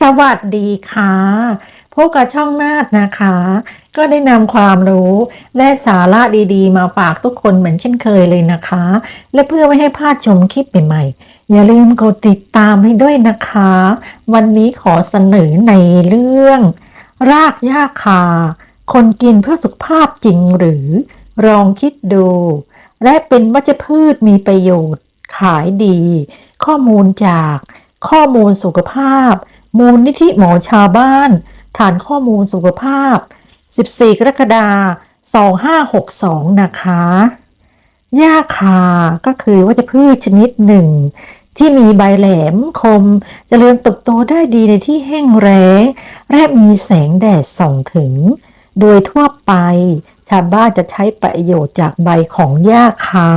สวัสดีค่ะพบกับช่องนาดนะคะ ก็ได้นำความรู้และสาระดีๆ มาฝากทุกคนเหมือนเช่นเคยเลยนะคะ และเพื่อไม่ให้พลาดชมคลิปใหม่ๆ อย่าลืมกดติดตามให้ด้วยนะคะ วันนี้ขอเสนอในเรื่อง รากหญ้าคา คนกินเพื่อสุขภาพจริงหรือลองคิดดู และเป็นวัชพืชมีประโยชน์ขายดี ข้อมูลจากข้อมูลสุขภาพ มูลนิธิหมอชาวบ้าน ฐานข้อมูลสุขภาพ 14 กรกฎาคม 2562 นะคะหญ้าคาก็คือวัชพืชชนิดหนึ่ง ที่มีใบแหลมคมจเจริญเติบโตได้ดีในที่แห้งแล้งและมีแสงแดดส่องถึง โดยทั่วไป ชาวบ้านจะใช้ประโยชน์จากใบของหญ้าคา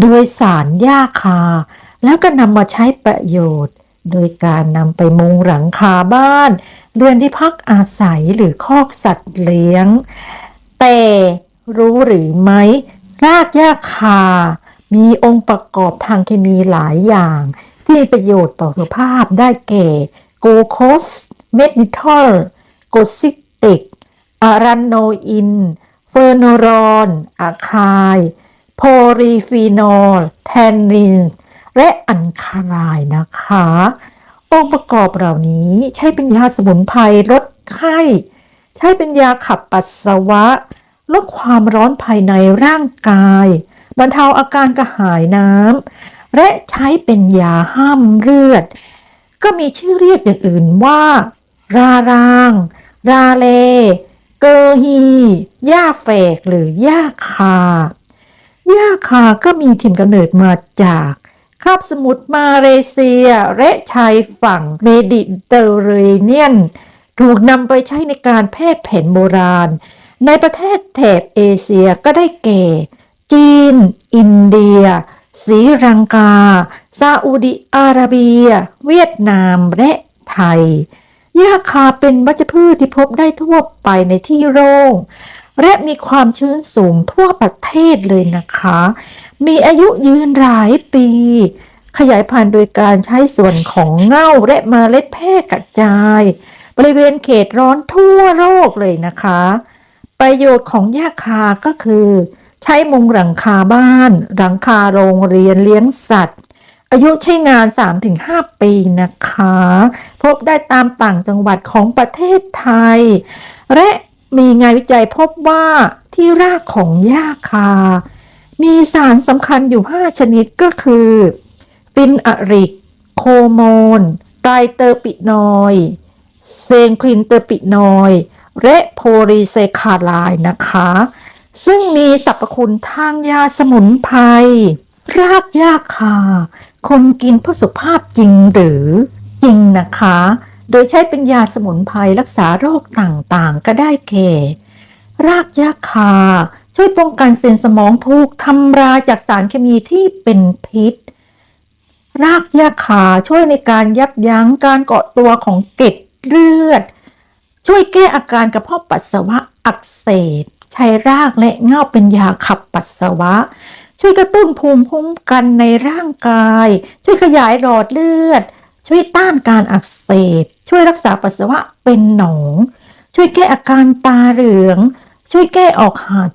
โดยสารหญ้าคา แล้วก็นำมาใช้ประโยชน์ โดยการนำไปมุงหลังคาบ้าน เรือนที่พักอาศัยหรือคอกสัตว์เลี้ยง แต่รู้หรือไม่รากหญ้าคา มีองค์ประกอบทางเคมีหลายอย่าง ที่มีประโยชน์ต่อสุขภาพได้แก่โกโคสเมทิทอลโกซิติกอารันโนอิน เฟอร์โนรอนอะคาย โพลีฟีนอล แทนนิน และอันคาไลน์นะคะ องค์ประกอบเหล่านี้ใช้เป็นยาสมุนไพรลดไข้ ใช้เป็นยาขับปัสสาวะ ลดความร้อนภายในร่างกาย บรรเทาอาการกระหายน้ำและใช้เป็นยาห้ามเลือด ก็มีชื่อเรียกอย่างอื่นว่า ราราง ราเลเกอฮีย่าแฝกหรือหญ้าคาหญ้าคาก็มีถิ่นกำเนิดมาจาก คาบสมุทรมาเลเซีย และชายฝั่งเมดิเตอร์เรเนียน ถูกนำไปใช้ในการแพทย์แผนโบราณ ในประเทศแถบเอเชียก็ได้แก่ จีน อินเดียศรีลังกา ซาอุดิอาระเบีย เวียดนามและไทยหญ้าคาเป็นวัชพืชที่พบได้ทั่วไปในที่โล่งและมีความชื้นสูงทั่วประเทศเลยนะคะ มีอายุยืนหลายปี ขยายพันธุ์โดยการใช้ส่วนของเง่าและเมล็ดแพร่กระจาย บริเวณเขตร้อนทั่วโลกเลยนะคะ ประโยชน์ของหญ้าคาก็คือ ใช้มุงหลังคาบ้าน หลังคาโรงเรียนเลี้ยงสัตว์ อายุใช้งาน 3-5 ปีนะคะ พบได้ตามต่างจังหวัดของประเทศไทย และมีงานวิจัยพบว่าที่รากของหญ้าคา มีสารสำคัญอยู่ 5 ชนิดก็คือฟินอะริก โคโมน ไตรเตอร์ปินอยเซนคลินเตอร์ปินอยด์และโพลีเซคาไลน์นะคะ ซึ่งมีสรรพคุณทางยาสมุนไพร รากหญ้าคา คนกินเพื่อสุขภาพจริงหรือจริงนะคะ โดยใช้เป็นยาสมุนไพรรักษาโรคต่างๆ ก็ได้แก่ รากหญ้าคา ช่วยป้องกันเซลล์สมองถูกทำลายจากสารเคมีที่เป็นพิษ รากหญ้าคาช่วยในการยับยั้งการเกาะตัวของเกล็ดเลือด ช่วยแก้อาการกระเพาะปัสสาวะอักเสบ ใช้รากและเง่าเป็นยาขับปัสสาวะ ช่วยกระตุ้นภูมิคุ้มกันในร่างกาย ช่วยขยายหลอดเลือด ช่วยต้านการอักเสบ ช่วยรักษาปัสสาวะเป็นหนอง ช่วยแก้อาการตาเหลือง ช่วยแก้ออกหัด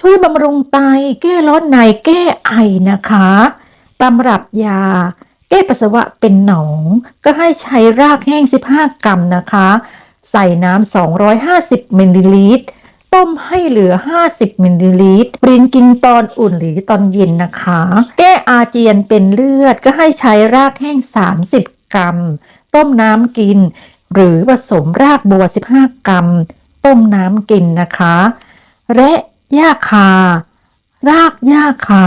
ช่วยบำรุงไต แก้ร้อนในแก้ไอนะคะตำรับยา แก้ปัสสาวะเป็นหนอง ก็ให้ใช้รากแห้ง 15 กรัมนะคะ ใส่น้ำ 250มิลลิลิตร ต้มให้เหลือ 50มิลลิลิตรปรินกินตอนอุ่นหรือตอนเย็นนะคะ แก้อาเจียนเป็นเลือดก็ให้ใช้รากแห้ง 30 กรัม ต้มน้ำกิน หรือผสมรากบัว 15 กรัม ต้มน้ำกินนะคะ และ หญ้าคา รากหญ้าคา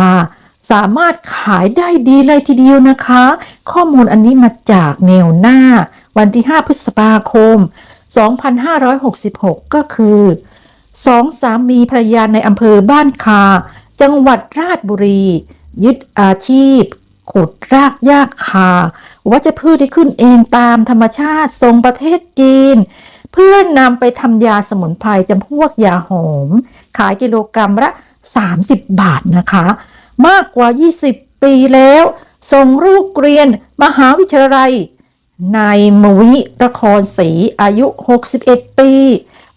สามารถขายได้ดีเลยทีเดียวนะคะ ข้อมูลอันนี้มาจากแนวหน้า วันที่ 5 พฤษภาคม 2566 ก็คือสองสามีภรรยาในอำเภอบ้านคา จังหวัดราชบุรี ยึดอาชีพขุดรากหญ้าคาวัชพืชที่ขึ้นเองตามธรรมชาติทรงประเทศจีน เพื่อนำไปทำยาสมุนไพรจำพวกยาหอม ขายกิโลกรรัมละ 30 บาทนะคะ มากกว่า 20 ปีแล้ว ส่งลูกเรียนมหาวิทยาลัยนายมวิละครศรีอายุ 61 ปี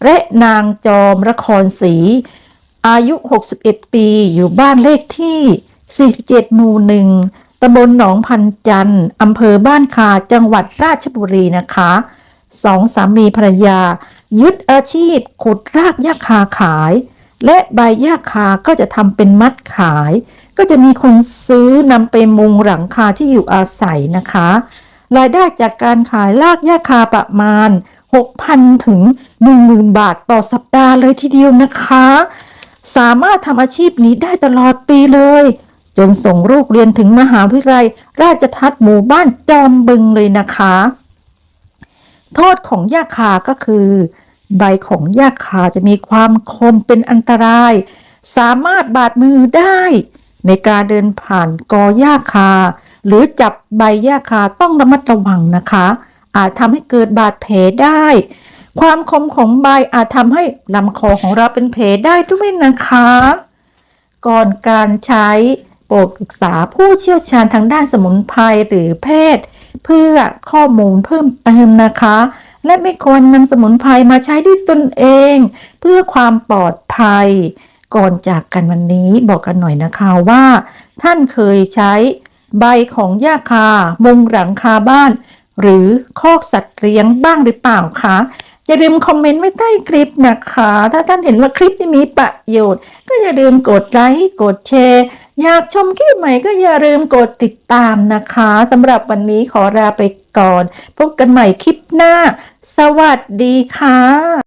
และนางจอมละครศรีอายุ 61 ปี อยู่บ้านเลขที่ 47 หมู่หนึ่งตำบลหนองพันจันทร์อำเภอบ้านคาจังหวัดราชบุรีนะคะสองสามีภรรยา ยึดอาชีพขุดรากหญ้าคาขาย และใบหญ้าคาก็จะทำเป็นมัดขาย ก็จะมีคนซื้อนำไปมุงหลังคาที่อยู่อาศัยนะคะ รายได้จากการขายรากหญ้าคาประมาณ 6,000 ถึง 10,000 บาทต่อสัปดาห์เลยทีเดียวนะคะ สามารถทำอาชีพนี้ได้ตลอดปีเลย จนส่งลูกเรียนถึงมหาวิทยาลัย ราชทัศหมู่บ้านจอมบึงเลยนะคะ โทษของหญ้าคาก็คือ ใบของหญ้าคาจะมีความคมเป็นอันตราย สามารถบาดมือได้ ในการเดินผ่านกอหญ้าคา หรือจับใบหญ้าคาต้องระมัดระวังนะคะ อาจทำให้เกิดบาดแผลได้ ความคมของใบอาจทำให้ลำคอของเราเป็นแผลได้ด้วยนะคะ ก่อนการใช้โปรดปรึกษาผู้เชี่ยวชาญทางด้านสมุนไพรหรือแพทย์ เพื่อข้อมูลเพิ่มเติมนะคะ และไม่ควรนำสมุนไพรมาใช้ด้วยตนเอง เพื่อความปลอดภัย ก่อนจากกันวันนี้บอกกันหน่อยนะคะว่า ท่านเคยใช้ใบของหญ้าคา มุงหลังคาบ้าน หรือคอกสัตว์เลี้ยงบ้างหรือเปล่าคะอย่าลืมคอมเมนต์ไว้ใต้คลิปนะคะ ถ้าท่านเห็นว่าคลิปที่มีประโยชน์ ก็อย่าลืมกดไลค์ กดแชร์ อยากชมคลิปใหม่ก็อย่าลืมกดติดตามนะคะสำหรับวันนี้ขอลาไป ก่อน พบกันใหม่คลิปหน้า สวัสดีค่ะ